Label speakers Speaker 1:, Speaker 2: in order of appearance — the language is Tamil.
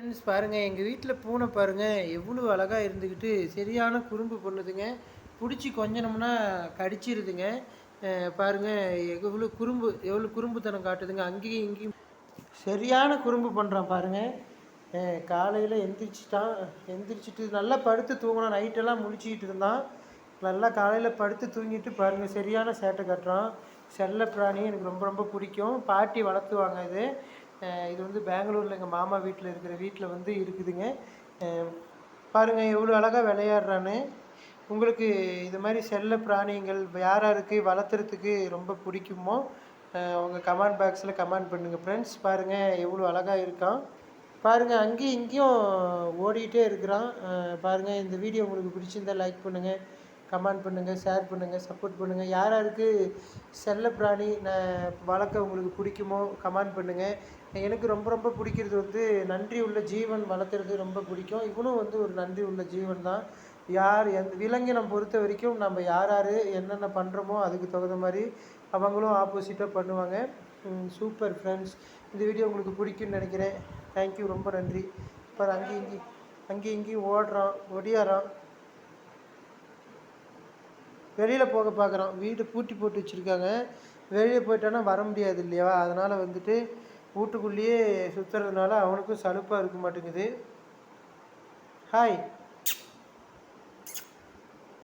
Speaker 1: ஃப்ரெண்ட்ஸ் பாருங்கள் எங்கள் வீட்டில் பூனை பாருங்கள் எவ்வளோ அழகாக இருந்துக்கிட்டு சரியான குறும்பு பண்ணுதுங்க. பிடிச்சி கொஞ்சம்னா கடிச்சிருதுங்க. பாருங்கள் பாருங்க எவ்வளோ குறும்பு எவ்வளோ குறும்புத்தனம் காட்டுதுங்க. அங்கேயும் இங்கேயும் சரியான குறும்பு பண்ணுறான் பாருங்கள் காலையில் எந்திரிச்சிட்டான் எந்திரிச்சிட்டு நல்லா படுத்து தூங்கினான். நைட்டெல்லாம் முழிச்சிக்கிட்டு இருந்தான். நல்லா காலையில் படுத்து தூங்கிட்டு பாருங்கள் சரியான சேட்டை கட்டுறான். செல்ல பிராணி எனக்கு ரொம்ப ரொம்ப பிடிக்கும். பாட்டி வளர்த்துவாங்க இது. இது வந்து பெங்களூரில் எங்கள் மாமா வீட்டில் இருக்கிற வீட்டில் வந்து இருக்குதுங்க. பாருங்கள் எவ்வளோ அழகாக விளையாடுறான்னு. உங்களுக்கு இது மாதிரி செல்ல பிராணிகள் யார் யாருக்கு வளர்த்துறதுக்கு ரொம்ப பிடிக்குமோ உங்கள் கமெண்ட் பாக்ஸில் கமெண்ட் பண்ணுங்கள் ஃப்ரெண்ட்ஸ் பாருங்கள் எவ்வளோ அழகாக இருக்கான். பாருங்கள் அங்கேயும் இங்கேயும் ஓடிக்கிட்டே இருக்கிறான். பாருங்கள் இந்த வீடியோ உங்களுக்கு பிடிச்சிருந்தா லைக் பண்ணுங்கள் கமெண்ட் பண்ணுங்கள் ஷேர் பண்ணுங்கள் சப்போர்ட் பண்ணுங்கள் யார் யாருக்கு செல்லப்பிராணி நான் வளர்க்க உங்களுக்கு பிடிக்குமோ கமெண்ட் பண்ணுங்கள் எனக்கு ரொம்ப ரொம்ப பிடிக்கிறது வந்து நன்றி உள்ள ஜீவன் வளர்த்துறது ரொம்ப பிடிக்கும். இவனும் வந்து ஒரு நன்றி உள்ள ஜீவன் தான். யார் எந்த விலங்கினம் பொறுத்த வரைக்கும் நம்ம யார் யார் என்னென்ன பண்ணுறோமோ அதுக்கு தகுந்த மாதிரி அவங்களும் ஆப்போசிட்டாக பண்ணுவாங்க. சூப்பர் ஃப்ரெண்ட்ஸ் இந்த வீடியோ உங்களுக்கு பிடிக்கும்னு நினைக்கிறேன். தேங்க்யூ ரொம்ப நன்றி. இப்போ அங்கேயும் இங்கேயும் அங்கேயும் இங்கேயும் ஓடுறான் ஒடியாரான் வெளியில் போக பார்க்குறான் வீடு பூட்டி போட்டு வச்சுருக்காங்க. வெளியே போயிட்டோன்னா வர முடியாது இல்லையா? அதனால் வந்துட்டு வீட்டுக்குள்ளேயே சுற்றுறதுனால அவனுக்கும் சலுப்பாக இருக்க மாட்டேங்குது. ஹாய்